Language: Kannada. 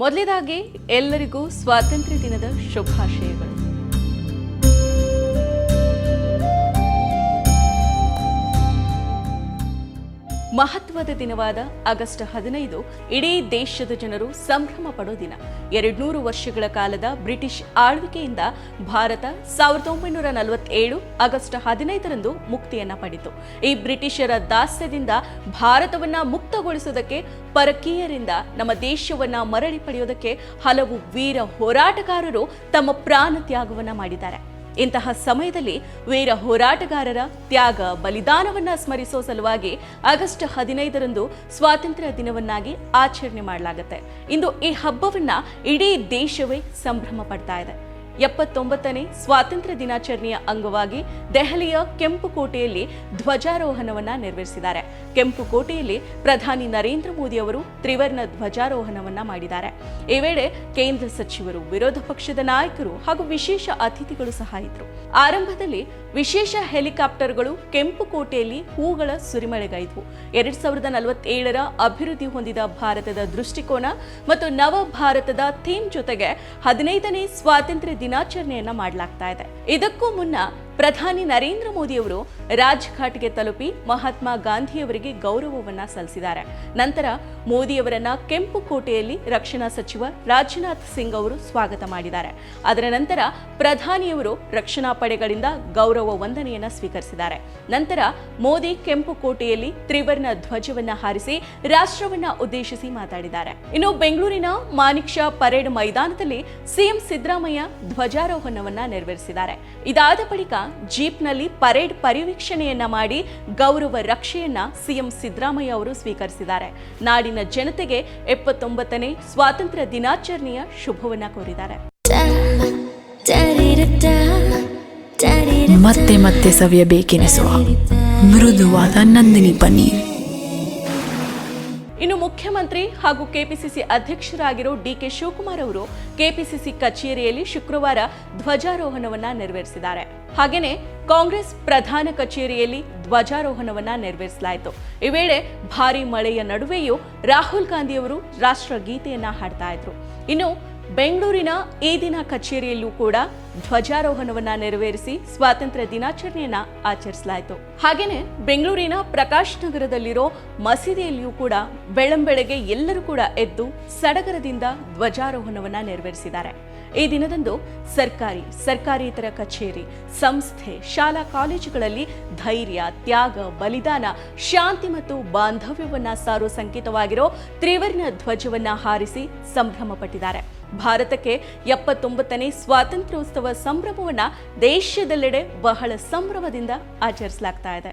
ಮೊದಲೇದಾಗಿ ಎಲ್ಲರಿಗೂ ಸ್ವಾತಂತ್ರ್ಯ ದಿನದ ಶುಭಾಶಯಗಳು. ಮಹತ್ವದ ದಿನವಾದ ಆಗಸ್ಟ್ ಹದಿನೈದು ಇಡೀ ದೇಶದ ಜನರು ಸಂಭ್ರಮ ಪಡೋ ದಿನ. ಎರಡ್ನೂರು ವರ್ಷಗಳ ಕಾಲದ ಬ್ರಿಟಿಷ್ ಆಳ್ವಿಕೆಯಿಂದ ಭಾರತ ಸಾವಿರದ ಒಂಬೈನೂರ ನಲವತ್ತೇಳು ಆಗಸ್ಟ್ ಹದಿನೈದರಂದು ಮುಕ್ತಿಯನ್ನ ಪಡಿತು ಈ ಬ್ರಿಟಿಷರ ದಾಸ್ಯದಿಂದ ಭಾರತವನ್ನ ಮುಕ್ತಗೊಳಿಸುವುದಕ್ಕೆ ಪರಕೀಯರಿಂದ ನಮ್ಮ ದೇಶವನ್ನ ಮರಳಿ ಪಡೆಯೋದಕ್ಕೆ ಹಲವು ವೀರ ಹೋರಾಟಗಾರರು ತಮ್ಮ ಪ್ರಾಣ ತ್ಯಾಗವನ್ನ ಮಾಡಿದ್ದಾರೆ. ಇಂತಹ ಸಮಯದಲ್ಲಿ ವೀರ ಹೋರಾಟಗಾರರ ತ್ಯಾಗ ಬಲಿದಾನವನ್ನ ಸ್ಮರಿಸೋ ಸಲುವಾಗಿ ಆಗಸ್ಟ್ ಹದಿನೈದರಂದು ಸ್ವಾತಂತ್ರ್ಯ ದಿನವನ್ನಾಗಿ ಆಚರಣೆ ಮಾಡಲಾಗುತ್ತೆ. ಇಂದು ಈ ಹಬ್ಬವನ್ನ ಇಡೀ ದೇಶವೇ ಸಂಭ್ರಮ ಪಡ್ತಾ ಇದೆ. ಎಪ್ಪತ್ತೊಂಬತ್ತನೇ ಸ್ವಾತಂತ್ರ್ಯ ದಿನಾಚರಣೆಯ ಅಂಗವಾಗಿ ದೆಹಲಿಯ ಕೆಂಪು ಕೋಟೆಯಲ್ಲಿ ಧ್ವಜಾರೋಹಣವನ್ನ ನೆರವೇರಿಸಿದ್ದಾರೆ. ಕೆಂಪು ಕೋಟೆಯಲ್ಲಿ ಪ್ರಧಾನಿ ನರೇಂದ್ರ ಮೋದಿ ಅವರು ತ್ರಿವರ್ಣ ಧ್ವಜಾರೋಹಣವನ್ನ ಮಾಡಿದ್ದಾರೆ. ಈ ವೇಳೆ ಕೇಂದ್ರ ಸಚಿವರು, ವಿರೋಧ ಪಕ್ಷದ ನಾಯಕರು ಹಾಗೂ ವಿಶೇಷ ಅತಿಥಿಗಳು ಸಹ ಇದ್ರು ಆರಂಭದಲ್ಲಿ ವಿಶೇಷ ಹೆಲಿಕಾಪ್ಟರ್ಗಳು ಕೆಂಪು ಕೋಟೆಯಲ್ಲಿ ಹೂಗಳ ಸುರಿಮಳೆಗೈದ್ವು. ಎರಡ್ ಸಾವಿರದ ನಲವತ್ತೇಳರ ಅಭಿವೃದ್ಧಿ ಹೊಂದಿದ ಭಾರತದ ದೃಷ್ಟಿಕೋನ ಮತ್ತು ನವ ಭಾರತದ ಥೀಮ್ ಜೊತೆಗೆ ಹದಿನೈದನೇ ಸ್ವಾತಂತ್ರ್ಯ ದಿನಾಚರಣೆಯನ್ನ ಮಾಡಲಾಗ್ತಾ ಇದೆ. ಇದಕ್ಕೂ ಮುನ್ನ ಪ್ರಧಾನಿ ನರೇಂದ್ರ ಮೋದಿ ಅವರು ರಾಜ್ಘಾಟ್ಗೆ ತಲುಪಿ ಮಹಾತ್ಮ ಗಾಂಧಿಯವರಿಗೆ ಗೌರವವನ್ನ ಸಲ್ಲಿಸಿದ್ದಾರೆ. ನಂತರ ಮೋದಿಯವರನ್ನ ಕೆಂಪು ಕೋಟೆಯಲ್ಲಿ ರಕ್ಷಣಾ ಸಚಿವ ರಾಜನಾಥ್ ಸಿಂಗ್ ಅವರು ಸ್ವಾಗತ ಮಾಡಿದ್ದಾರೆ. ಅದರ ನಂತರ ಪ್ರಧಾನಿಯವರು ರಕ್ಷಣಾ ಪಡೆಗಳಿಂದ ಗೌರವ ವಂದನೆಯನ್ನ ಸ್ವೀಕರಿಸಿದ್ದಾರೆ. ನಂತರ ಮೋದಿ ಕೆಂಪು ಕೋಟೆಯಲ್ಲಿ ತ್ರಿವರ್ಣ ಧ್ವಜವನ್ನ ಹಾರಿಸಿ ರಾಷ್ಟ್ರವನ್ನ ಉದ್ದೇಶಿಸಿ ಮಾತಾಡಿದ್ದಾರೆ. ಇನ್ನು ಬೆಂಗಳೂರಿನ ಮಾಣಿಕ್ ಶಾ ಪರೇಡ್ ಮೈದಾನದಲ್ಲಿ ಸಿಎಂ ಸಿದ್ದರಾಮಯ್ಯ ಧ್ವಜಾರೋಹಣವನ್ನ ನೆರವೇರಿಸಿದ್ದಾರೆ. ಇದಾದ ಬಳಿಕ ಜೀಪ್ನಲ್ಲಿ ಪರೇಡ್ ಪರಿವೀಕ್ಷಣೆಯನ್ನ ಮಾಡಿ ಗೌರವ ರಕ್ಷೆಯನ್ನ ಸಿಎಂ ಸಿದ್ದರಾಮಯ್ಯ ಅವರು ಸ್ವೀಕರಿಸಿದ್ದಾರೆ. ನಾಡಿನ ಜನತೆಗೆ ಎಪ್ಪತ್ತೊಂಬತ್ತನೇ ಸ್ವಾತಂತ್ರ್ಯ ದಿನಾಚರಣೆಯ ಶುಭವನ್ನ ಕೋರಿದ್ದಾರೆ. ಮತ್ತೆ ಮತ್ತೆ ಸವಿಯಬೇಕೆನಿಸುವ ಮೃದುವಾದ ನಂದಿನಿ ಪನ್ನೀರ್ ಇನ್ನು ಮುಖ್ಯಮಂತ್ರಿ ಹಾಗೂ ಕೆಪಿಸಿಸಿ ಅಧ್ಯಕ್ಷರಾಗಿರೋ ಡಿಕೆ ಶಿವಕುಮಾರ್ ಅವರು ಕೆಪಿಸಿಸಿ ಕಚೇರಿಯಲ್ಲಿ ಶುಕ್ರವಾರ ಧ್ವಜಾರೋಹಣವನ್ನ ನೆರವೇರಿಸಿದ್ದಾರೆ. ಹಾಗೇನೆ ಕಾಂಗ್ರೆಸ್ ಪ್ರಧಾನ ಕಚೇರಿಯಲ್ಲಿ ಧ್ವಜಾರೋಹಣವನ್ನ ನೆರವೇರಿಸಲಾಯಿತು. ಈ ವೇಳೆ ಭಾರಿ ಮಳೆಯ ನಡುವೆಯೂ ರಾಹುಲ್ ಗಾಂಧಿಯವರು ರಾಷ್ಟ್ರಗೀತೆಯನ್ನು ಹಾಡ್ತಾ ಇದ್ರು. ಇನ್ನು ಬೆಂಗಳೂರಿನ ಈ ದಿನ ಕಚೇರಿಯಲ್ಲೂ ಕೂಡ ಧ್ವಜಾರೋಹಣವನ್ನ ನೆರವೇರಿಸಿ ಸ್ವಾತಂತ್ರ್ಯ ದಿನಾಚರಣೆಯನ್ನ ಆಚರಿಸಲಾಯಿತು. ಹಾಗೆಯೇ ಬೆಂಗಳೂರಿನ ಪ್ರಕಾಶ್ ನಗರದಲ್ಲಿರೋ ಮಸೀದಿಯಲ್ಲಿಯೂ ಕೂಡ ಬೆಳಂಬೆಳಗ್ಗೆ ಎಲ್ಲರೂ ಕೂಡ ಎದ್ದು ಸಡಗರದಿಂದ ಧ್ವಜಾರೋಹಣವನ್ನ ನೆರವೇರಿಸಿದ್ದಾರೆ. ಈ ದಿನದಂದು ಸರ್ಕಾರಿ, ಸರ್ಕಾರೇತರ ಕಚೇರಿ, ಸಂಸ್ಥೆ, ಶಾಲಾ ಕಾಲೇಜುಗಳಲ್ಲಿ ಧೈರ್ಯ, ತ್ಯಾಗ, ಬಲಿದಾನ, ಶಾಂತಿ ಮತ್ತು ಬಾಂಧವ್ಯವನ್ನ ಸಾರೋ ಸಂಕೇತವಾಗಿರೋ ತ್ರಿವರ್ಣ ಧ್ವಜವನ್ನ ಹಾರಿಸಿ ಸಂಭ್ರಮ ಪಟ್ಟಿದ್ದಾರೆ ಭಾರತಕ್ಕೆ ಎಪ್ಪತ್ತೊಂಬತ್ತನೇ ಸ್ವಾತಂತ್ರ್ಯೋತ್ಸವ ಸಂಭ್ರಮವನ್ನ ದೇಶದೆಲ್ಲೆಡೆ ಬಹಳ ಸಂಭ್ರಮದಿಂದ ಆಚರಿಸಲಾಗ್ತಾ ಇದೆ.